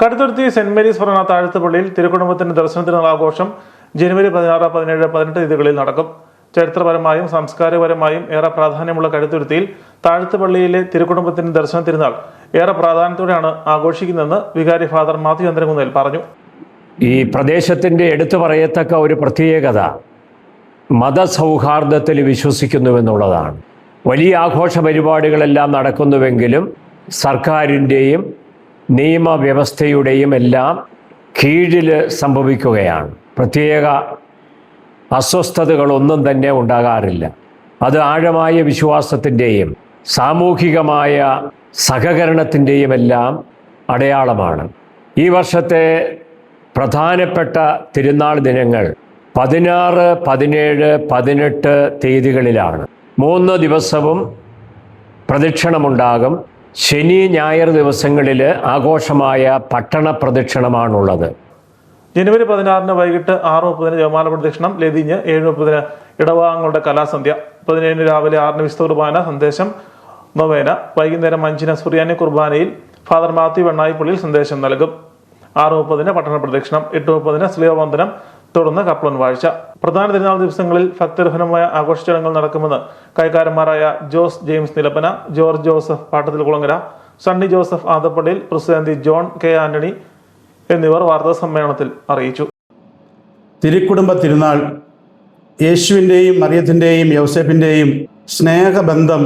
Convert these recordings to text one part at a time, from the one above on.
Kaduthuruthy saint Mary's ഭരണ താഴ്ത്തുപള്ളിയിൽ തിരുക്കുടുംബത്തിന്റെ ദർശനത്തിനുള്ള ആഘോഷം ജനുവരി പതിനാറ് പതിനേഴ് പതിനെട്ട് തീയതികളിൽ നടക്കും. ചരിത്രപരമായും സംസ്കാരപരമായും ഏറെ പ്രാധാന്യമുള്ള കടുത്തുരുത്തിയിൽ താഴ്ത്തുപള്ളിയിലെ തിരുക്കുടുംബത്തിന്റെ ദർശന തിരുനാൾ ഏറെ പ്രാധാന്യത്തോടെയാണ് ആഘോഷിക്കുന്നതെന്ന് വികാരി ഫാദർ മാത്യു ചന്ദ്രകുന്നേൽ പറഞ്ഞു. ഈ പ്രദേശത്തിന്റെ എടുത്തു പറയത്തക്ക ഒരു പ്രത്യേകത മതസൗഹാർദ്ദത്തിൽ വിശ്വസിക്കുന്നുവെന്നുള്ളതാണ്. വലിയ ആഘോഷ പരിപാടികളെല്ലാം നടക്കുന്നുവെങ്കിലും സർക്കാരിന്റെയും നിയമവ്യവസ്ഥയുടെയും എല്ലാം കീഴിൽ സംഭവിക്കുകയാണ്. പ്രത്യേക അസ്വസ്ഥതകളൊന്നും തന്നെ ഉണ്ടാകാറില്ല. അത് ആഴമായ വിശ്വാസത്തിന്റെയും സാമൂഹികമായ സഹകരണത്തിന്റെയും എല്ലാം അടയാളമാണ്. ഈ വർഷത്തെ പ്രധാനപ്പെട്ട തിരുനാൾ ദിനങ്ങൾ പതിനാറ് പതിനേഴ് പതിനെട്ട് തീയതികളിലാണ്. മൂന്ന് ദിവസവും പ്രദക്ഷിണമുണ്ടാകും. ശനി ഞായർ ദിവസങ്ങളിൽ ആഘോഷമായ പട്ടണ പ്രദക്ഷിണമാണുള്ളത്. ജനുവരി പതിനാറിന് വൈകിട്ട് ആറ് മുപ്പതിന് ജപമാല പ്രദക്ഷിണം ലതിഞ്ഞ് ഏഴ് മുപ്പതിന് ഇടവാങ്ങളുടെ കലാസന്ധ്യ പതിനേഴിന് രാവിലെ ആറിന് വിശുദ്ധ കുർബാന സന്ദേശം നൊവേന വൈകുന്നേരം അഞ്ചിന് സുറിയാനി കുർബാനയിൽ ഫാദർ മാത്യു വെണ്ണായിപ്പള്ളിയിൽ സന്ദേശം നൽകും. ആറ് മുപ്പതിന് പട്ടണ പ്രദക്ഷിണം എട്ട് മുപ്പതിന് സ്ലീവബന്ധനം തുടർന്ന് കപ്ലൻ വാഴ്ച. പ്രധാന തിരുനാൾ ദിവസങ്ങളിൽ ഭക്തരഹനമായ ആഘോഷ ചടങ്ങുകൾ നടക്കുമെന്ന് കൈകാരന്മാരായ ജോസ് ജെയിംസ് നിലപ്പന ജോർജ് ജോസഫ് പാട്ടത്തിൽ കുളങ്ങര സണ്ണി ജോസഫ് ആദപ്പള്ളിയിൽ പ്രസിഡന്റ് ജോൺ കെ ആന്റണി എന്നിവർ വാർത്താ സമ്മേളനത്തിൽ അറിയിച്ചു. തിരുക്കുടുംബ തിരുനാൾ യേശുവിന്റെയും മറിയത്തിന്റെയും യൗസേപ്പിന്റെയും സ്നേഹബന്ധം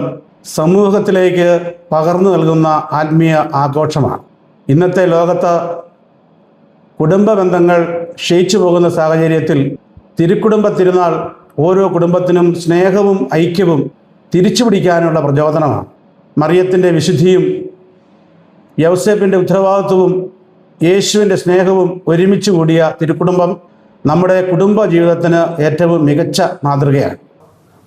സമൂഹത്തിലേക്ക് പകർന്നു നൽകുന്ന ആത്മീയ ആഘോഷമാണ്. ഇന്നത്തെ ലോകത്ത് കുടുംബ ബന്ധങ്ങൾ ക്ഷയിച്ചു പോകുന്ന സാഹചര്യത്തിൽ തിരുക്കുടുംബ തിരുനാൾ ഓരോ കുടുംബത്തിനും സ്നേഹവും ഐക്യവും തിരിച്ചു പിടിക്കാനുള്ള പ്രചോദനമാണ്. മറിയത്തിന്റെ വിശുദ്ധിയും യൗസേപ്പിന്റെ ഉത്തരവാദിത്വവും യേശുവിന്റെ സ്നേഹവും ഒരുമിച്ച് കൂടിയ തിരുക്കുടുംബം നമ്മുടെ കുടുംബ ജീവിതത്തിന് ഏറ്റവും മികച്ച മാതൃകയാണ്.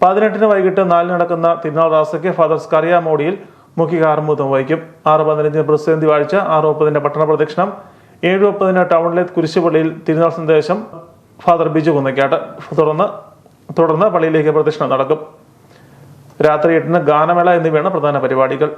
പതിനെട്ടിന് വൈകിട്ട് നാലിന് നടക്കുന്ന തിരുനാൾ റാസയ്ക്ക് ഫാദർ സ്കറിയ മോഡിയിൽ മുഖ്യ കാർമൂത്വം വഹിക്കും. ആറ് പതിനഞ്ചിന് പ്രസിദ്ധി വാഴ്ച ആറ് മുപ്പതിന്റെ പട്ടണ പ്രദക്ഷിണം ഏഴ് മുപ്പതിന് ടൗണിലെ കുരിശുപള്ളിയിൽ തിരുനാൾ സന്ദേശം ഫാദർ ബിജു കുന്നക്കാട്ട്. തുടർന്ന് തുടർന്ന് പള്ളിയിലേക്ക് പ്രദക്ഷിണം നടക്കും. രാത്രി എട്ടിന് ഗാനമേള എന്നിവയാണ് പ്രധാന പരിപാടികൾ.